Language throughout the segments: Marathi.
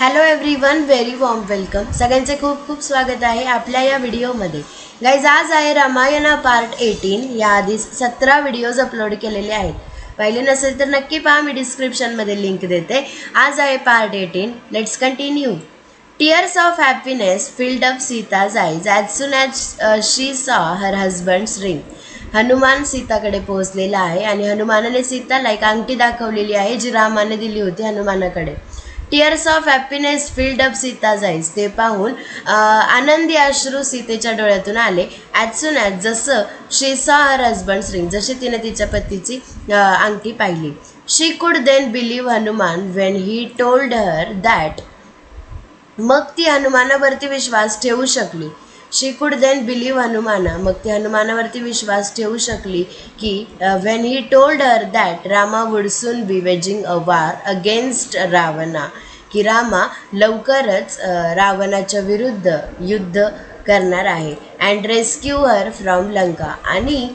Hello every one very warm welcome सगळ्यांचे खूप खूप स्वागत आहे आपल्या या व्हिडिओमध्ये. गाईज आज आहे रामायणा पार्ट एटीन याआधी सतरा व्हिडिओज अपलोड केलेले आहेत. पाहिले नसेल तर नक्की पहा मी डिस्क्रिप्शनमध्ये लिंक देते. आज आहे part eighteen let's continue tears of happiness filled up Sita's eyes as soon as she saw her husband's ring Hanuman सीताकडे पोहोचलेला आहे आणि हनुमानाने सीताला एक अंगठी दाखवलेली आहे जी रामाने दिली होती हनुमानाकडे. Tears of happiness filled up Sita eyes ते पाहून आनंदी अश्रू सीतेच्या डोळ्यातून आले. ॲज सुन ॲज जसं शी सॉ हर हजबंड्स रिंग जशी तिने तिच्या पतीची अंगठी पाहिली. She could then believe Hanuman when he told her that मग ती हनुमानावरती विश्वास ठेवू शकली. शी कुड देन बिलीव्ह हनुमाना मग ती हनुमानावरती विश्वास ठेवू शकली की when he told her that Rama would soon be waging a war against Ravana की रामा लवकरच रावणाच्या विरुद्ध युद्ध करणार आहे and rescue her from Lanka आणि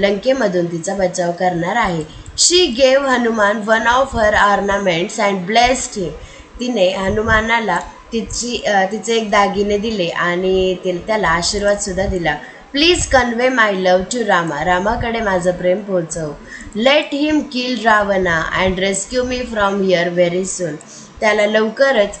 लंकेमधून तिचा बचाव करणार आहे she gave Hanuman one of her ornaments and blessed him तिने हनुमानाला तिची तिचे एक दागिने दिले आणि ते त्याला आशीर्वाद सुद्धा दिला. Please convey my love to Rama रामाकडे माझं प्रेम पोहोचव. Let him kill Ravana and rescue me from here very soon त्याला लवकरच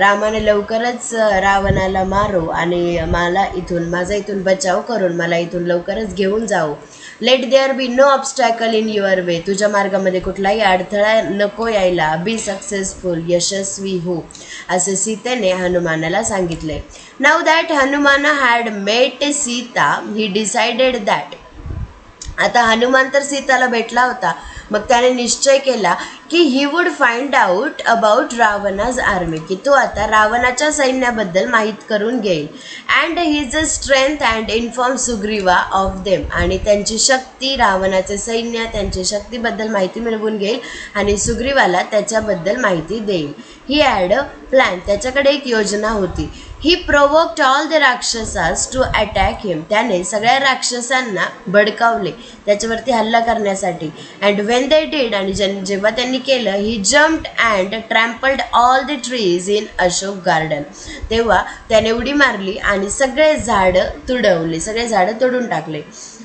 रामाने लवकरच रावणाला मारो आणि मला इथून माझा इथून बचाव करून मला इथून लवकरच घेऊन जाऊ let there be no obstacle in your way तुझ्या मार्गामध्ये कुठलाही अडथळा नको यायला. बी सक्सेसफुल यशस्वी हो. असे सीतेने हनुमानाला सांगितले now that Hanuman had met Sita he decided that आता हनुमान तर सीताला भेटला होता. मग त्याने निश्चय केला की he would find out about Ravana's army की तो आता रावणाच्या सैन्याबद्दल माहीत करून घेईल. And his a strength and inform Sugriva of them आणि त्यांची शक्ती रावणाचे सैन्य त्यांची शक्तीबद्दल माहिती मिळवून घेईल आणि सुग्रीवाला त्याच्याबद्दल माहिती देईल. ही ॲड अ प्लॅन त्याच्याकडे एक योजना होती. He provoked all the rakshasas to attack him त्याने सगळ्या राक्षसांना भडकावले. त्याच्यावरती हल्ला करण्यासाठी. अँड वेन दे डिड आणि जन जेव्हा त्यांनी केलं he jumped and trampled all the trees in Ashok garden तेव्हा त्याने उडी मारली आणि सगळे झाडं तुडवले. सगळे झाडं तोडून टाकले.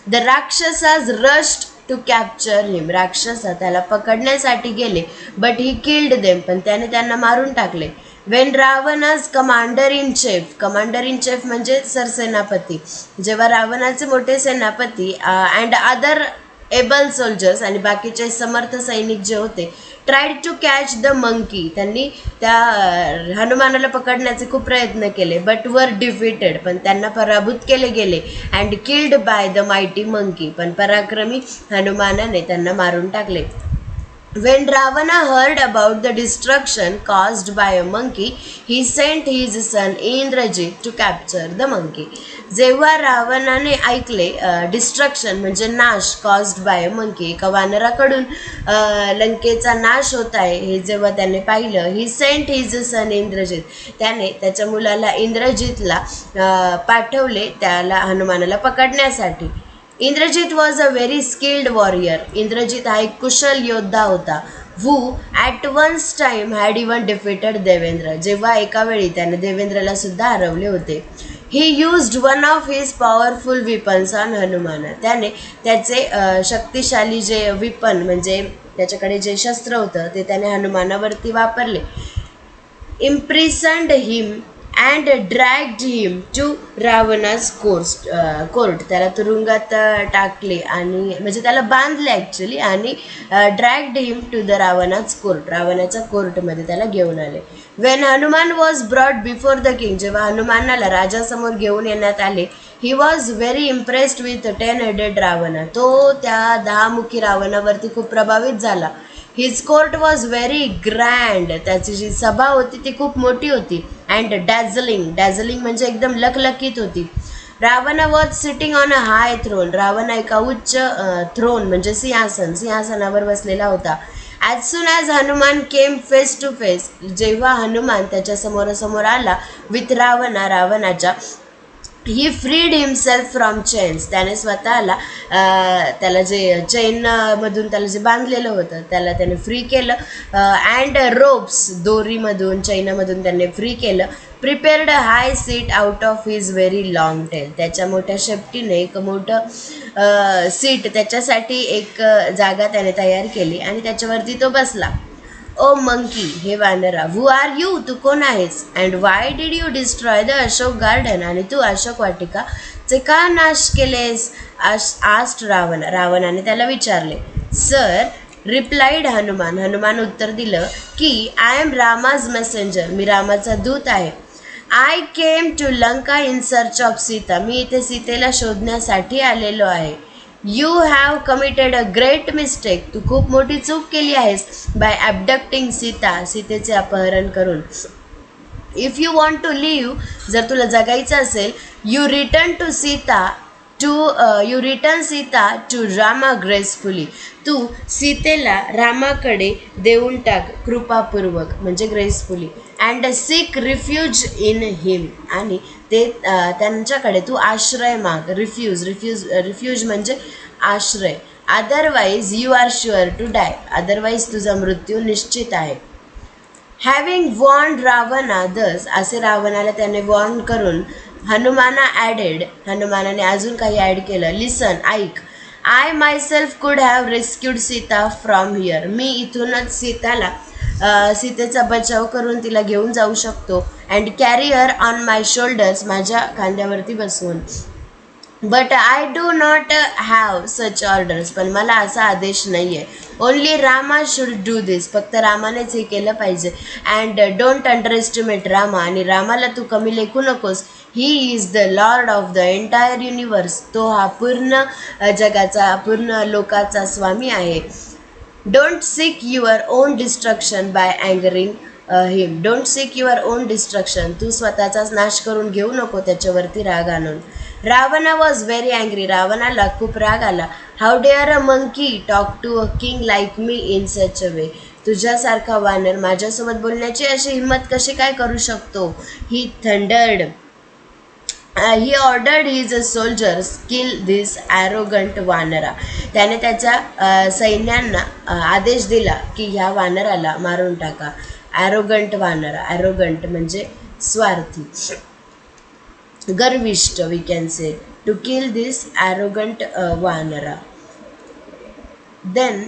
The rakshasas rushed to capture him राक्षस त्याला पकडण्यासाठी गेले बट ही किल्ड देम पण त्याने त्यांना मारून टाकले. वेन रावण आज commander in chief commander in chief म्हणजे सरसेनापती. जेव्हा रावणाचे मोठे सेनापती अँड अदर एबल सोल्जर्स आणि बाकीचे समर्थ सैनिक जे होते tried to catch the monkey त्यांनी त्या हनुमानाला पकडण्याचे खूप प्रयत्न केले बट वर डिफिटेड पण त्यांना पराभूत केले गेले and killed by the mighty monkey पण पराक्रमी हनुमानाने त्यांना मारून टाकले. When Ravana heard about the destruction caused by a monkey, he sent his son Indrajit to capture the monkey. जेव्हा रावणाने ऐकले डिस्ट्रक्शन म्हणजे नाश कॉज्ड बाय मंकी एका वानराकडून लंकेचा नाश होत आहे हे जेव्हा त्याने पाहिलं he sent his son Indrajit त्याने त्याच्या मुलाला इंद्रजितला पाठवले त्याला हनुमानाला पकडण्यासाठी Indrajit was a very skilled warrior Indrajit हा एक कुशल योद्धा होता. Who at once time had even defeated Devendra जेव्हा एका वेळी त्याने देवेंद्रला सुद्धा हरवले होते. He used one of his powerful weapons on Hanuman त्याने त्याचे शक्तिशाली जे विपन म्हणजे त्याच्याकडे जे शस्त्र होतं ते त्याने हनुमानावरती वापरले. Imprisoned him and dragged him to Ravana's court court त्याला तुरुंगात uh, टाकले आणि म्हणजे त्याला बांधले ॲक्च्युली आणि dragged him to the रावणाच court रावणाच्या कोर्टमध्ये त्याला घेऊन आले. When Hanuman was brought before the king जेव्हा हनुमानाला राजासमोर घेऊन येण्यात आले he was very impressed with ten headed Ravana तो त्या दहामुखी रावणावरती खूप प्रभावित झाला. His court was very grand त्याची जी सभा होती ती खूप मोठी होती. अँड डॅझलिंग डॅझलिंग म्हणजे एकदम लखलखीत होती. Ravan was sitting on a high throne Ravan एका उच्च थ्रोन म्हणजे सिंहासन. सिंहासनावर बसलेला होता. As soon as Hanuman came face to face जेव्हा हनुमान त्याच्या समोरासमोर आला with Ravana रावणाच्या he freed himself from chains त्याने स्वतःला त्याला जे चेनमधून त्याला जे बांधलेलं होतं त्याला त्याने फ्री केलं. अँड रोप्स दोरीमधून चैनामधून त्याने फ्री केलं. Prepared high seat out of his very long tail त्याच्या मोठ्या शेपटीने एक मोठं सीट त्याच्यासाठी एक जागा त्याने तयार केली आणि त्याच्यावरती तो बसला. ओ मंकी हे वानरा वू आर यू तू कोण आहेस? And why did you destroy the Ashok garden आणि तू अशोक वाटिका चे का नाश केलेस? आश आस्ट रावण. रावणाने त्याला विचारले. सर रिप्लाईड हनुमान. हनुमान उत्तर दिलं की आय एम रामाज मेसेंजर मी रामाचा दूत आहे. I came to Lanka in search of Sita मी इथे सीतेला शोधण्यासाठी आलेलो आहे. You have committed a great mistake तू खूप मोठी चूक केली आहेस बाय ॲबडक्टिंग सीता. सीतेचे अपहरण करून. If you want to live जर तुला जगायचं असेल you return to Sita to you return Sita to Rama gracefully तू सीतेला रामाकडे देऊन टाक कृपापूर्वक म्हणजे gracefully and seek refuge in him आणि ते त्यांच्याकडे तू आश्रय माग. रिफ्यूज रिफ्यूज रिफ्यूज म्हणजे आश्रय. Otherwise you are sure to die otherwise तुझा मृत्यू निश्चित आहे. हॅविंग वॉर्न रावणा दस असे रावणाला त्याने वॉर्न करून हनुमाना ॲडेड हनुमानाने अजून काही ॲड केलं. लिसन ऐक. I myself could have rescued Sita from here मी इथूनच सीताला सीतेचा बचाव करून तिला घेऊन जाऊ शकतो. And carry her on my shoulders माझ्या खांद्यावरती बसवून. But I do not have such orders पण मला असा आदेश नाही आहे only Rama should do this फक्त रामानेच हे केलं पाहिजे. And don't underestimate Rama आणि रामाला तू कमी लेखू नकोस. He is the lord of the entire universe तो हा पूर्ण जगाचा पूर्ण लोकाचा स्वामी आहे. Don't seek your own destruction by angering him don't seek your own destruction तू स्वतःचाच नाश करून घेऊ नको त्याच्यावरती राग आणून. रावणा वॉज व्हेरी अँग्री रावणाला खूप राग आला. How dare a monkey talk to a king like me in such a way तुझ्यासारखा वानर माझ्यासोबत बोलण्याची अशी हिंमत कशी काय करू शकतो? He thundered he ordered his a soldiers kill this arrogant vanara त्याने त्याच्या uh, सैन्यांना uh, आदेश दिला की ह्या वानराला मारून टाका. ॲरोगंट वानरा ॲरोगंट म्हणजे स्वार्थी. गर्विष्ट we can say to kill this arrogant vanara then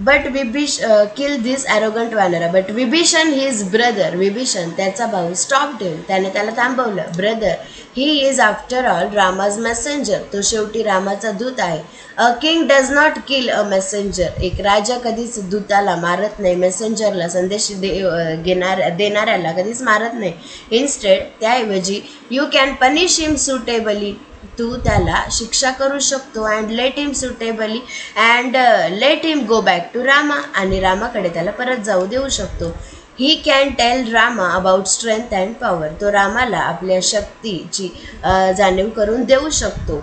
but विभीष kill this arrogant vanara but Vibhishana his brother Vibhishana त्याचा भाऊ. स्टॉप डेल त्याने त्याला थांबवलं. Brother he is after all Rama's messenger तो शेवटी रामाचा दूत आहे. A king does not kill a messenger एक राजा कधीच दूताला मारत नाही. मेसेंजरला संदेश दे घेणार देणाऱ्याला कधीच मारत नाही. इन्स्टेड त्याऐवजी you can punish him suitably तू त्याला शिक्षा करू शकतो. And let him suitably and let him go back to Rama आणि रामाकडे त्याला परत जाऊ देऊ शकतो. He can tell Rama about strength and power तो रामाला आपल्या शक्तीची uh, जाणीव करून देऊ शकतो.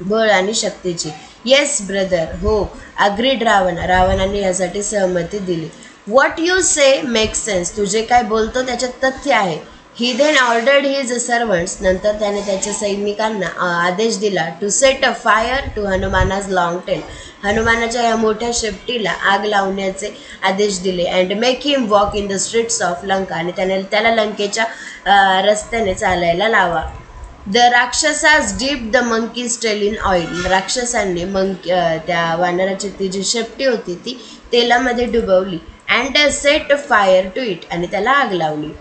बळ आणि शक्तीची. Yes brother he agreed Ravan. रावणाने यासाठी सहमती दिली. What you say make sense तू जे काय बोलतो त्याच्यात तथ्य आहे. He then ordered his servants नंतर त्याने त्याच्या सैनिकांना आदेश दिला to set a fire to Hanuman's long tail हनुमानाच्या या मोठ्या शेपटीला आग लावण्याचे आदेश दिले and make him walk in the streets of Lanka आणि त्याने त्याला लंकेच्या रस्त्याने चालायला लावा. The rakshasas deep the monkey's tail in oil राक्षसांनी monk त्या वानराची ती जी शेपटी होती ती तेलामध्ये डुबवली and set fire to it आणि त्याला आग लावली.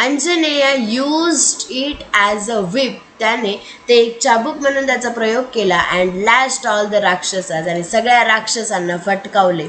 Anjaneya used it as a whip त्याने ते एक चाबूक म्हणून त्याचा प्रयोग केला and lashed all the rakshasas आणि सगळ्या राक्षसांना फटकावले.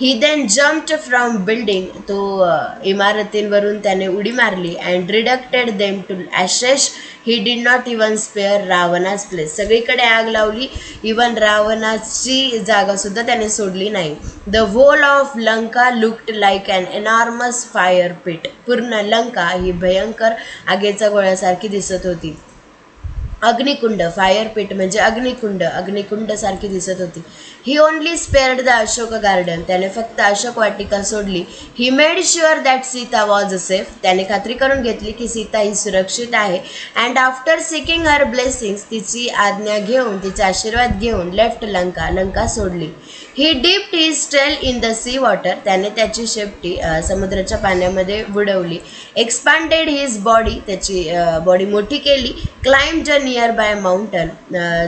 He then jumped from building तो इमारतींवरून त्याने उडी मारली and reduced them to ashes he did not even spare Ravana's place सगळीकडे आग लावली. इवन रावणाची जागासुद्धा त्याने सोडली नाही. The whole of Lanka looked like an enormous fire pit पूर्ण लंका ही भयंकर आगेच्या गोळ्यासारखी दिसत होती. अग्निकुंड फायर पिट म्हणजे अग्निकुंड अग्निकुंड सारखी दिसत होती. He only spared the Ashok garden त्याने फक्त अशोक वाटिका सोडली. He made sure that Sita was safe त्याने खात्री करून घेतली की सीता ही सुरक्षित आहे. And after seeking her blessings तिची आज्ञा घेऊन तिचा आशीर्वाद घेऊन लेफ्ट लंका लंका सोडली. He dip he tail in the sea water त्याने त्याची शेपटी समुद्राच्या पाण्यामध्ये बुडवली. एक्सपांडेड हिज बॉडी त्याची बॉडी मोठी केली. Climb journey near by mountain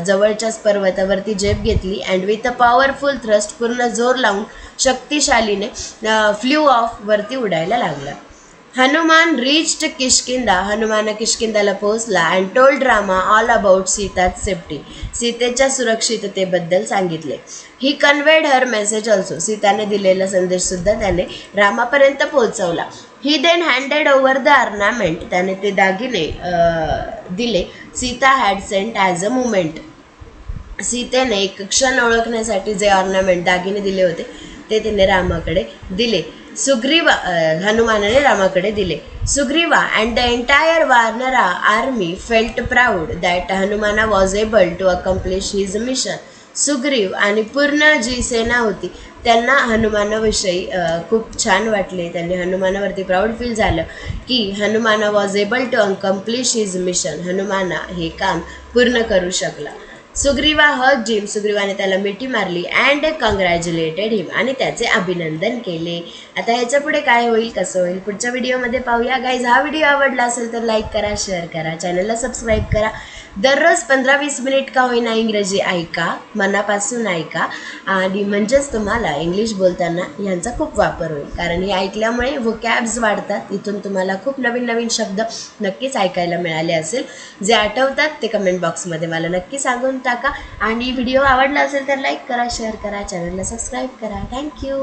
जवळच्याच पर्वतावरती झेप घेतली and with a powerful thrust पूर्ण जोर लावून शक्तिशालीने uh, फ्ल्यू ऑफ वरती उडायला लागला. हनुमान रीच्ड किशकिंदा हनुमान किशकिंदाला पोहोचला and told Rama all about Sita's safety सीतेच्या सुरक्षिततेबद्दल सांगितले. He conveyed her message also सीताने दिलेला संदेश सुद्धा त्याने रामापर्यंत पोहोचवला. He then handed over the ornament त्याने ते दागिने uh, दिले. Sita had sent as a moment सीतेने एक क्षण ओळखण्यासाठी जे ऑर्नामेंट दागिने दिले होते ते तिने रामाकडे दिले. सुग्रीवा हनुमानाने रामाकडे दिले. Sugriva and the entire vanara army felt proud that Hanumana was able to accomplish his mission Sugriv आणि पूर्ण जी सेना होती त्यांना हनुमानाविषयी खूप छान वाटले. त्यांनी हनुमानावरती प्राऊड फील झालं की Hanumana was able to accomplish his mission Hanumana हे काम पूर्ण करू शकला. सुग्रीवा हक जिम. सुग्रीवाने त्याला मिठी मारली अँड कंग्रॅच्युलेटेड हिम आणि त्याचे अभिनंदन केले. आता ह्याच्या पुढे काय होईल कसं होईल पुढच्या व्हिडिओमध्ये पाहूया. गाईज हा व्हिडिओ आवडला असेल तर लाईक करा शेअर करा. चॅनलला सबस्क्राईब करा. दररोज पंधरा वीस मिनिट का होईना इंग्रजी ऐका मनापासून ऐका. आणि म्हणजेच तुम्हाला इंग्लिश बोलताना ह्यांचा खूप वापर होईल. कारण हे ऐकल्यामुळे वोकॅब्स वाढतात. इथून तुम्हाला खूप नवीन नवीन शब्द नक्कीच ऐकायला मिळाले असेल. जे आठवतात ते कमेंट बॉक्समध्ये मला नक्की सांगून टाका. आणि व्हिडिओ आवडला असेल तर लाईक करा शेअर करा चॅनलला सबस्क्राईब करा. थँक्यू